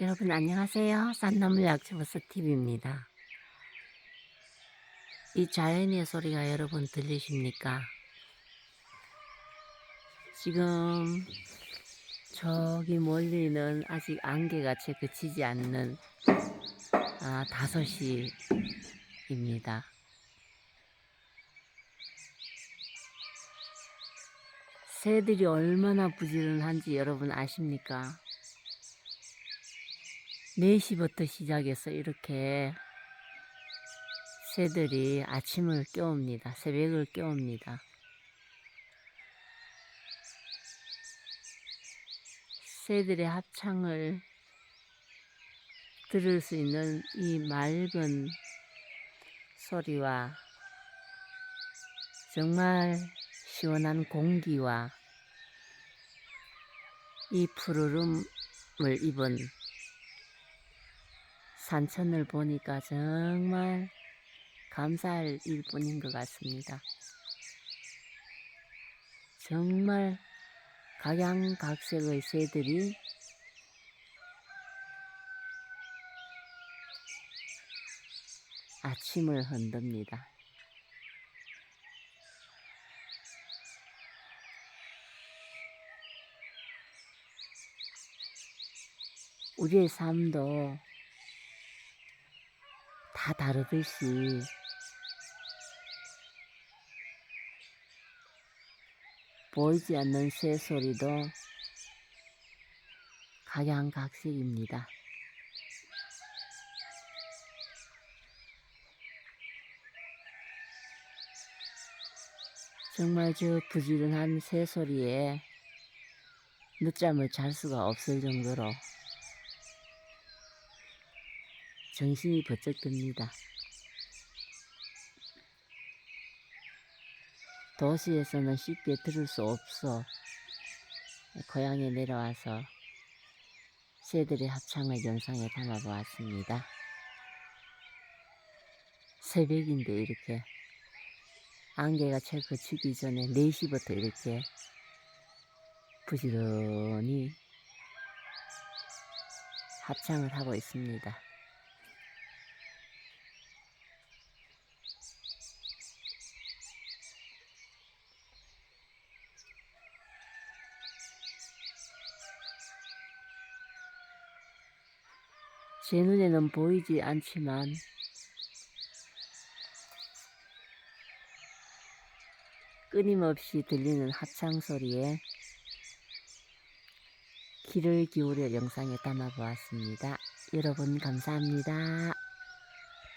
여러분 안녕하세요. 싼나무 약초버스 TV입니다. 이 자연의 소리가 여러분 들리십니까? 지금 저기 멀리는 아직 안개가 채 그치지 않는 아, 5시입니다. 새들이 얼마나 부지런한지 여러분 아십니까? 4시부터 시작해서 이렇게 새들이 아침을 깨웁니다. 새벽을 깨웁니다. 새들의 합창을 들을 수 있는 이 맑은 소리와 정말 시원한 공기와 이 푸르름을 입은 산천을 보니까 정말 감사할 일뿐인 것 같습니다. 정말 각양각색의 새들이 아침을 흔듭니다. 우리의 삶도 다 다르듯이 보이지 않는 새소리도 각양각색입니다. 정말 저 부지런한 새소리에 늦잠을 잘 수가 없을 정도로 정신이 번쩍 듭니다. 도시에서는 쉽게 들을 수 없어 고향에 내려와서 새들의 합창을 영상에 담아 보았습니다. 새벽인데 이렇게 안개가 채 그치기 전에 4시부터 이렇게 부지런히 합창을 하고 있습니다. 제 눈에는 보이지 않지만 끊임없이 들리는 합창 소리에 귀를 기울여 영상에 담아 보았습니다. 여러분 감사합니다.